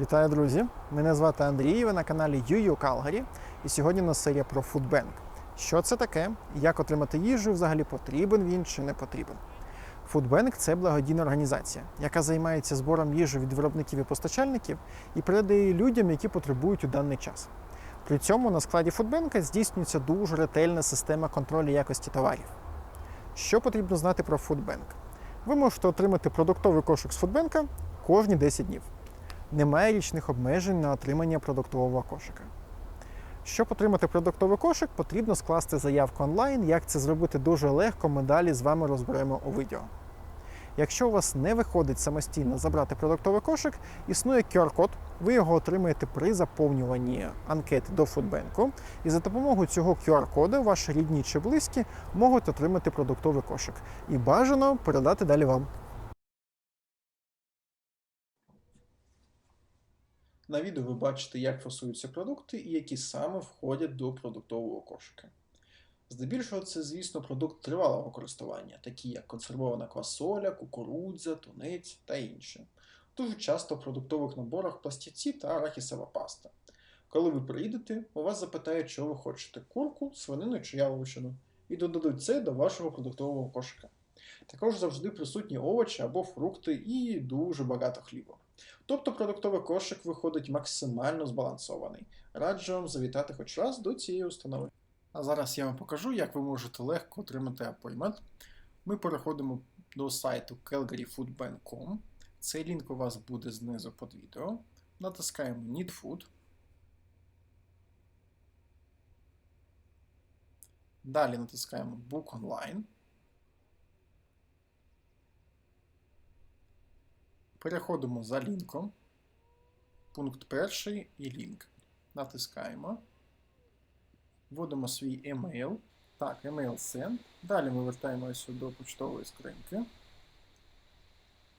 Вітаю, друзі! Мене звати Андрій. Ви на каналі Юю Калгарі. І сьогодні у нас серія про Foodbank. Що це таке? Як отримати їжу? Взагалі потрібен він чи не потрібен? Foodbank – це благодійна організація, яка займається збором їжі від виробників і постачальників і передає людям, які потребують у даний час. При цьому на складі Foodbank здійснюється дуже ретельна система контролю якості товарів. Що потрібно знати про Foodbank? Ви можете отримати продуктовий кошик з Foodbank кожні 10 днів немає річних обмежень на отримання продуктового кошика. Щоб отримати продуктовий кошик, потрібно скласти заявку онлайн. Як це зробити дуже легко, ми далі з вами розберемо у відео. Якщо у вас не виходить самостійно забрати продуктовий кошик, існує QR-код, ви його отримаєте при заповнюванні анкети до фудбенку, і за допомогою цього QR-коду ваші рідні чи близькі можуть отримати продуктовий кошик і бажано передати далі вам. На відео ви бачите, як фасуються продукти і які саме входять до продуктового кошика. Здебільшого це, звісно, продукт тривалого користування, такі як консервована квасоля, кукурудза, тунець та інше. Дуже часто в продуктових наборах пластівці та арахісова паста. Коли ви приїдете, у вас запитають, що ви хочете курку, свинину чи яловичину, і додадуть це до вашого продуктового кошика. Також завжди присутні овочі або фрукти і дуже багато хліба. Тобто продуктовий кошик виходить максимально збалансований. Раджу вам завітати хоч раз до цієї установи. А зараз я вам покажу, як ви можете легко отримати апоймент. Ми переходимо до сайту calgaryfoodbank.com. Цей лінк у вас буде знизу під відео. Натискаємо Need Food. Далі натискаємо Book Online. Переходимо за лінком. Пункт перший і лінк. Натискаємо. Вводимо свій емейл. Так, емейл send. Далі ми вертаємося до почтової скриньки.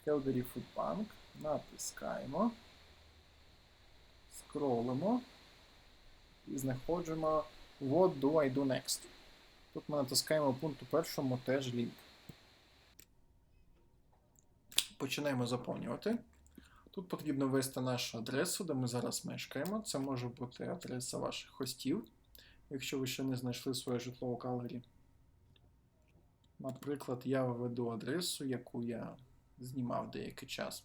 Calgary Food Bank. Натискаємо. Скролимо. І знаходимо What do I do next? Тут ми натискаємо пункту першому теж лінк. Починаємо заповнювати. Тут потрібно ввести нашу адресу, де ми зараз мешкаємо. Це може бути адреса ваших хостів, якщо ви ще не знайшли своє житло у Калгарі. Наприклад, я введу адресу, яку я знімав деякий час.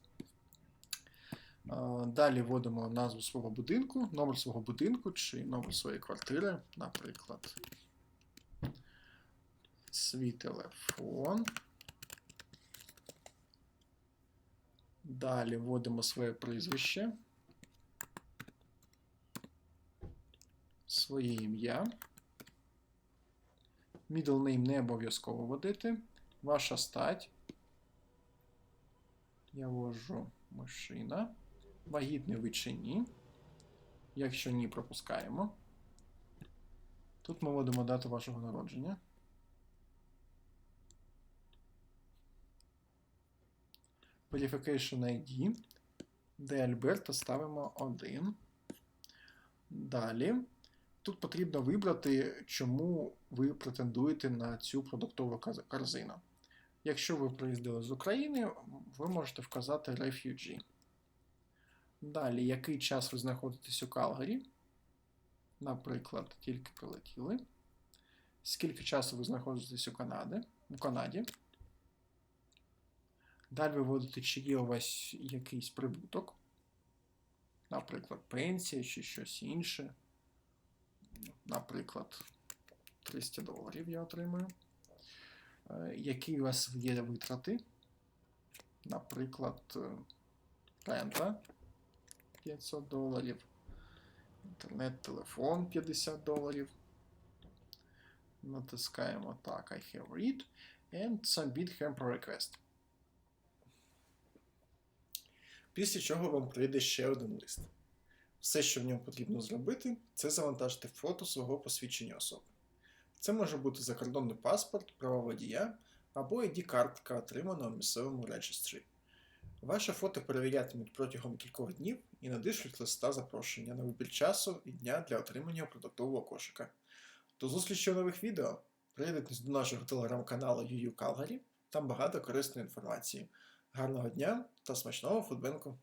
Далі вводимо назву свого будинку, номер свого будинку чи номер своєї квартири, наприклад, свій телефон. Далі вводимо своє прізвище, своє ім'я. Middle name не обов'язково вводити. Ваша стать. Я ввожу мужчина. Вагітний ви чи ні. Якщо ні, пропускаємо. Тут ми вводимо дату вашого народження. Verification ID. Де Альберта ставимо 1. Далі. Тут потрібно вибрати, чому ви претендуєте на цю продуктову корзину. Якщо ви приїздили з України, ви можете вказати Refugee. Далі, який час ви знаходитесь у Калгарі? Наприклад, тільки прилетіли. Скільки часу ви знаходитесь у Канаді? у Канаді? Далі ви вводите, чи є у вас якийсь прибуток, наприклад, пенсія чи щось інше. Наприклад, 300 доларів я отримую. Е, Які у вас є витрати? Наприклад, е, рента 500 доларів, інтернет-телефон 50 доларів. Натискаємо так, I have read and submit hamper request. Після чого вам прийде ще один лист. Все, що в ньому потрібно зробити, це завантажити фото свого посвідчення особи. Це може бути закордонний паспорт, права водія або ID-картка, отримана у місцевому реєстрі. Ваше фото перевірятимуть протягом кількох днів і надішлють листа запрошення на вибір часу і дня для отримання продуктового кошика. До зустрічі у нових відео! Приєднуйтесь до нашого телеграм-каналу UU Calgary. Там багато корисної інформації. Гарного дня та смачного футбенку!